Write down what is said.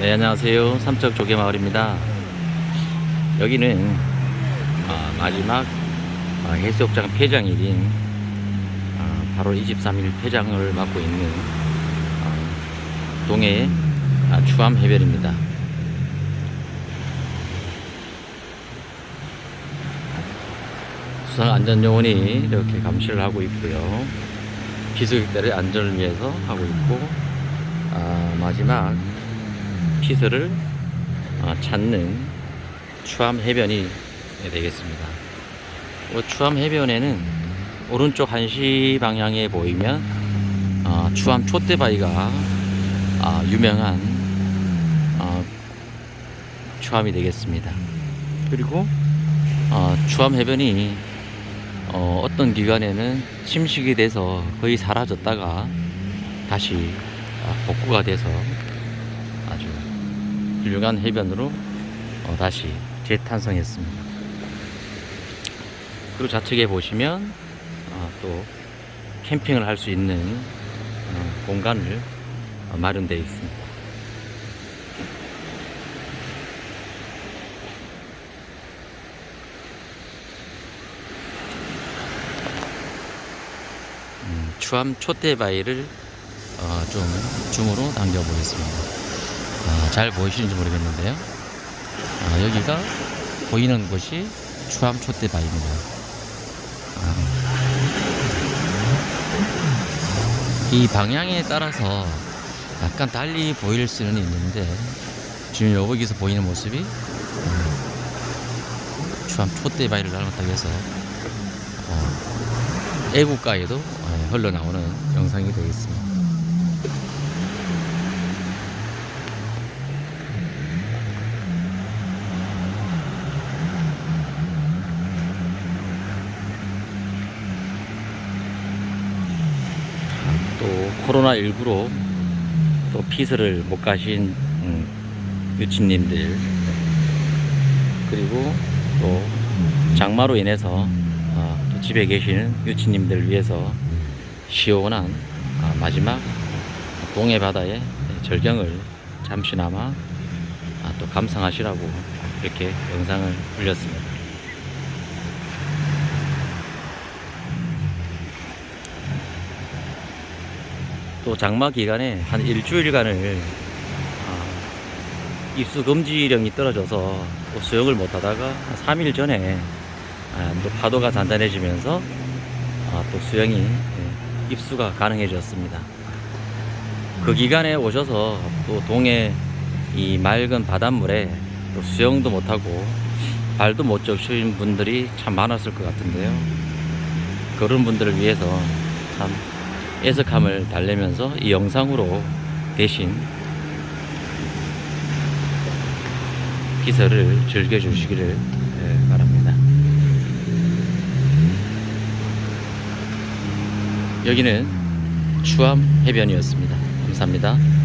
네, 안녕하세요. 삼척 조개마을입니다. 여기는 아, 마지막 아, 해수욕장 폐장일인 아, 8월 23일 폐장을 맡고 있는 아, 동해 아, 추암 해변입니다. 수상안전요원이 이렇게 감시를 하고 있고요. 비수객들의 안전을 위해서 하고 있고 아, 마지막 피서를 어, 찾는 추암 해변이 되겠습니다. 그 추암 해변에는 오른쪽 한시 방향에 보이면 어, 추암 촛대바위가 아, 유명한 어, 추암이 되겠습니다. 그리고 어, 추암 해변이 어, 어떤 기간에는 침식이 돼서 거의 사라졌다가 다시 아, 복구가 돼서 훌륭한 해변으로 어, 다시 재탄생했습니다. 그리고 좌측에 보시면 어, 또 캠핑을 할 수 있는 어, 공간을 어, 마련되어 있습니다. 음, 추암 촛대바위를 어, 좀 줌으로 당겨 보겠습니다. 아, 잘 보이시는지 모르겠는데요. 아, 여기가 보이는 곳이 추암 촛대바위입니다. 아, 이 방향에 따라서 약간 달리 보일 수는 있는데 지금 여기서 보이는 모습이 음, 추암 촛대바위를 닮았다고 해서 어, 애국가에도 어, 흘러나오는 영상이 되겠습니다. 또 코로나19로 또 피서를 못 가신 음, 유치님들 그리고 또 장마로 인해서 어, 또 집에 계시는 유치님들을 위해서 시원한 아, 마지막 동해 바다의 절경을 잠시나마 아, 또 감상하시라고 이렇게 영상을 올렸습니다. 또 장마 기간에 한 일주일간을 아, 입수 금지령이 떨어져서 또 수영을 못 하다가 한 3일 전에 아, 또 파도가 단단해지면서 아, 또 수영이 예, 입수가 가능해졌습니다. 그 기간에 오셔서 또 동해 이 맑은 바닷물에 또 수영도 못하고 발도 못 적신 분들이 참 많았을 것 같은데요. 그런 분들을 위해서 참 애석함을 달래면서 이 영상으로 대신 기설을 즐겨주시기를 예, 바랍니다. 여기는 추암 해변이었습니다. 감사합니다.